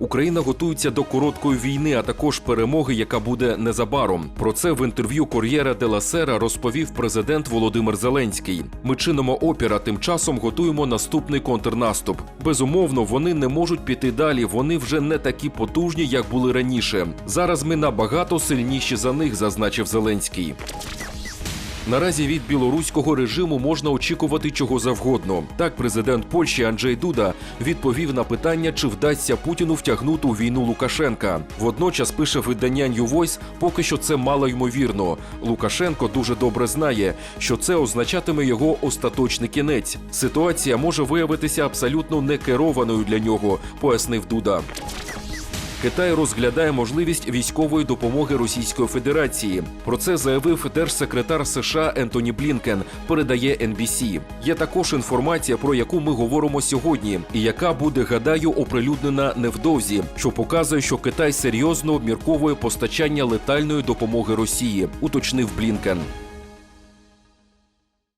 Україна готується до короткої війни, а також перемоги, яка буде незабаром. Про це в інтерв'ю Кор'єра де ла Сера розповів президент Володимир Зеленський. Ми чинимо опір, а тим часом готуємо наступний контрнаступ. Безумовно, вони не можуть піти далі. Вони вже не такі потужні, як були раніше. Зараз ми набагато сильніші за них, зазначив Зеленський. Наразі від білоруського режиму можна очікувати чого завгодно. Так, президент Польщі Анджей Дуда відповів на питання, чи вдасться Путіну втягнути у війну Лукашенка. Водночас пише видання New Voice, поки що це мало ймовірно. Лукашенко дуже добре знає, що це означатиме його остаточний кінець. Ситуація може виявитися абсолютно некерованою для нього, пояснив Дуда. Китай розглядає можливість військової допомоги Російської Федерації. Про це заявив держсекретар США Ентоні Блінкен. Передає NBC. Є також інформація, про яку ми говоримо сьогодні, і яка буде, гадаю, оприлюднена невдовзі, що показує, що Китай серйозно обмірковує постачання летальної допомоги Росії, уточнив Блінкен.